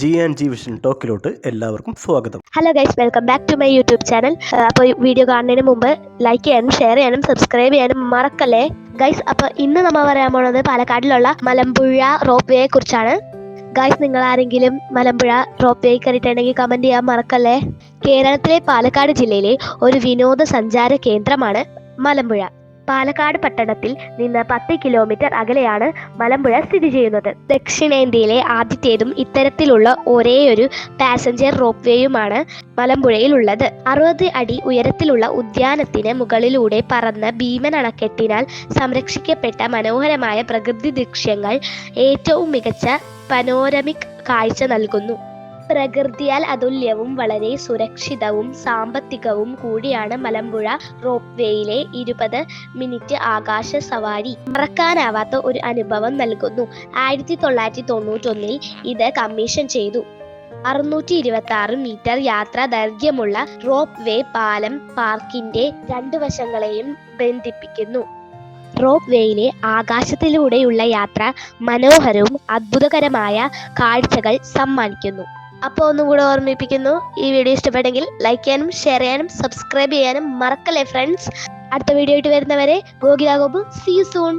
G and G vision ടോക്കിലോട്ട് എല്ലാവർക്കും സ്വാഗതം. Hello guys welcome back to my YouTube channel അപ്പോൾ വീഡിയോ കാണുന്നതിന് മുമ്പ് ലൈക്ക് ചെയ്യാനും ഷെയർ ചെയ്യാനും സബ്സ്ക്രൈബ് ചെയ്യാനും മറക്കല്ലേ? ഗൈസ് അപ്പോൾ ഇന്ന് നമ്മൾ പറയാൻ പോണത് പാലക്കാടിലുള്ള മലമ്പുഴ റോപ്പ് വേയെ കുറിച്ചാണ്. ഗൈസ് നിങ്ങൾ ആരെങ്കിലും മലമ്പുഴ റോപ്പ് വേ കയറിയിട്ടുണ്ടെങ്കിൽ കമന്റ് ചെയ്യാൻ മറക്കല്ലേ? കേരളത്തിലെ പാലക്കാട് ജില്ലയിലെ ഒരു വിനോദസഞ്ചാര കേന്ദ്രമാണ് മലമ്പുഴ. പാലക്കാട് പട്ടണത്തിൽ നിന്ന് പത്ത് കിലോമീറ്റർ അകലെയാണ് മലമ്പുഴ സ്ഥിതി ചെയ്യുന്നത്. ദക്ഷിണേന്ത്യയിലെ ആദ്യത്തേതും ഇത്തരത്തിലുള്ള ഒരേയൊരു പാസഞ്ചർ റോപ്പ് വേയുമാണ് മലമ്പുഴയിൽ ഉള്ളത് അറുപത് അടി ഉയരത്തിലുള്ള ഉദ്യാനത്തിന് മുകളിലൂടെ പറന്ന ഭീമൻ അണക്കെട്ടിനാൽ സംരക്ഷിക്കപ്പെട്ട മനോഹരമായ പ്രകൃതി ദൃശ്യങ്ങൾ ഏറ്റവും മികച്ച പനോരമിക് കാഴ്ച നൽകുന്നു. പ്രകൃതിയാൽ അതുല്യവും വളരെ സുരക്ഷിതവും സാമ്പത്തികവും കൂടിയാണ് മലമ്പുഴ റോപ്പ് വേയിലെ ഇരുപത് മിനിറ്റ് ആകാശ സവാരി. മറക്കാനാവാത്ത ഒരു അനുഭവം നൽകുന്നു. ആയിരത്തി തൊള്ളായിരത്തി തൊണ്ണൂറ്റൊന്നിൽ ഇത് കമ്മീഷൻ ചെയ്തു. അറുന്നൂറ്റി ഇരുപത്തി ആറ് മീറ്റർ യാത്രാ ദൈർഘ്യമുള്ള റോപ്പ് വേ പാലം പാർക്കിന്റെ രണ്ടു വശങ്ങളെയും ബന്ധിപ്പിക്കുന്നു. റോപ്പ് വേയിലെ ആകാശത്തിലൂടെയുള്ള യാത്ര മനോഹരവും അത്ഭുതകരമായ കാഴ്ചകൾ സമ്മാനിക്കുന്നു. അപ്പോൾ ഒന്നും കൂടെ ഓർമ്മിപ്പിക്കുന്നു. ഈ വീഡിയോ ഇഷ്ടപ്പെട്ടെങ്കിൽ ലൈക്ക് ചെയ്യാനും ഷെയർ ചെയ്യാനും സബ്സ്ക്രൈബ് ചെയ്യാനും മറക്കല്ലേ ഫ്രണ്ട്സ് അടുത്ത വീഡിയോ ആയിട്ട് വരുന്നവരെ ഗോകിലാഗോബു സീ സൂൺ